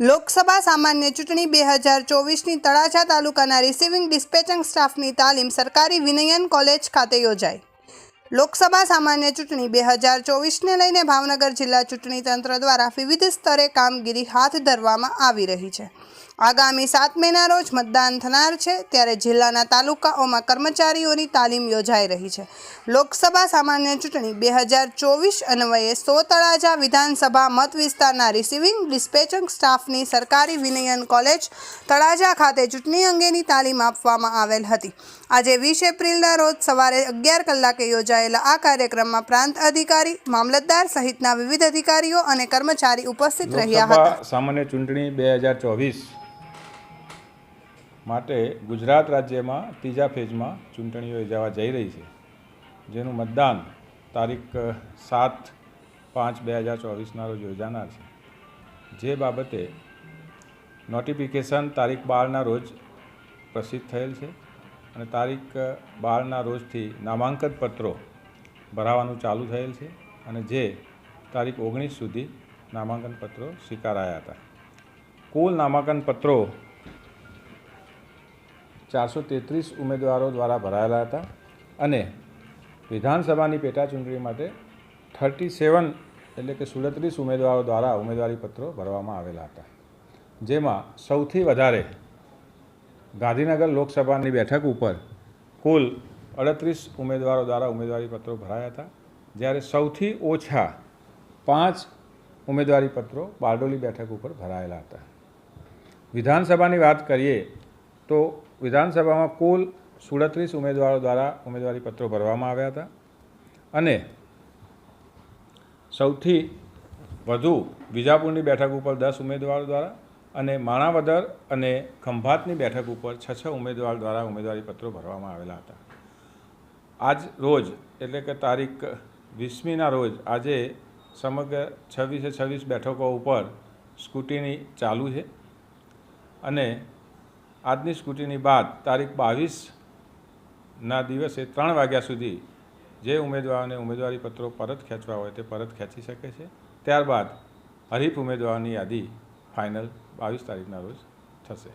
લોકસભા સામાન્ય ચૂંટણી બે હજાર ચોવીસની તળાજા તાલુકાના રિસીવિંગ ડિસ્પેચિંગ સ્ટાફની તાલીમ સરકારી વિનયન કોલેજ ખાતે યોજાઈ. લોકસભા સામાન્ય ચૂંટણી બે હજાર ચોવીસને લઈને ભાવનગર જિલ્લા ચૂંટણી તંત્ર દ્વારા વિવિધ સ્તરે કામગીરી હાથ ધરવામાં આવી રહી છે. આગામી સાત મેના રોજ મતદાન થનાર છે, ત્યારે જિલ્લાના તાલુકાઓમાં કર્મચારીઓની તાલીમ યોજાઈ રહી છે. લોકસભા સામાન્ય ચૂંટણી બે હજાર ચોવીસ અન્વયે સો તળાજા વિધાનસભા મત વિસ્તારના રિસીવિંગ ડિસ્પેચિંગ સ્ટાફની સરકારી વિનયન કોલેજ તળાજા ખાતે ચૂંટણી અંગેની તાલીમ આપવામાં આવેલ હતી. આજે વીસ એપ્રિલના રોજ સવારે અગિયાર કલાકે યોજાયેલા આ કાર્યક્રમમાં પ્રાંત અધિકારી, મામલતદાર સહિતના વિવિધ અધિકારીઓ અને કર્મચારી ઉપસ્થિત રહ્યા હતા. સામાન્ય ચૂંટણી બે હજાર ચોવીસ માટે ગુજરાત રાજ્યમાં ત્રીજા ફેઝમાં ચૂંટણીઓ યોજાવા જઈ રહી છે. જેનું મતદાન તારીખ સાત પાંચ બે હજાર ચોવીસના રોજ યોજાનાર છે. જે બાબતે નોટિફિકેશન તારીખ બારના રોજ પ્રસિદ્ધ થયેલ છે અને તારીખ બારના રોજથી નામાંકન પત્રો ભરાવાનું ચાલુ થયેલ છે અને જે તારીખ ઓગણીસ સુધી નામાંકન પત્રો સ્વીકારાયા હતા. કુલ નામાંકન પત્રો ચારસો તેત્રીસ ઉમેદવારો દ્વારા ભરાયેલા હતા અને વિધાનસભાની પેટાચૂંટણી માટે થર્ટી સેવન એટલે કે સુડત્રીસ ઉમેદવારો દ્વારા ઉમેદવારીપત્રો ભરવામાં આવેલા હતા. જેમાં સૌથી વધારે ગાંધીનગર લોકસભાની બેઠક ઉપર કુલ અડત્રીસ ઉમેદવારો દ્વારા ઉમેદવારી પત્રો ભરાયા હતા. જ્યારે સૌથી ઓછા પાંચ ઉમેદવારી પત્રો બારડોલી બેઠક ઉપર ભરાયેલા હતા. વિધાનસભાની વાત કરીએ તો વિધાનસભામાં કુલ સુડત્રીસ ઉમેદવારો દ્વારા ઉમેદવારી પત્રો ભરવામાં આવ્યા હતા. અને સૌથી વધુ વિજાપુરની બેઠક ઉપર દસ ઉમેદવારો દ્વારા અને માણાવદર અને ખંભાતની બેઠક ઉપર છ છ ઉમેદવાર દ્વારા ઉમેદવારી પત્રો ભરવામાં આવેલા હતા. આજ રોજ, એટલે કે તારીખ વીસમીના રોજ, આજે સમગ્ર છવ્વીસે છવ્વીસ બેઠકો ઉપર સ્કૂટીની ચાલુ છે. અને આજની સ્કૂટીની બાદ તારીખ બાવીસના દિવસે ત્રણ વાગ્યા સુધી જે ઉમેદવારોને ઉમેદવારી પત્રો પરત ખેંચવા હોય તે પરત ખેંચી શકે છે. ત્યારબાદ હરીફ ઉમેદવારોની યાદી ફાઇનલ બાવીસ તારીખના રોજ થશે.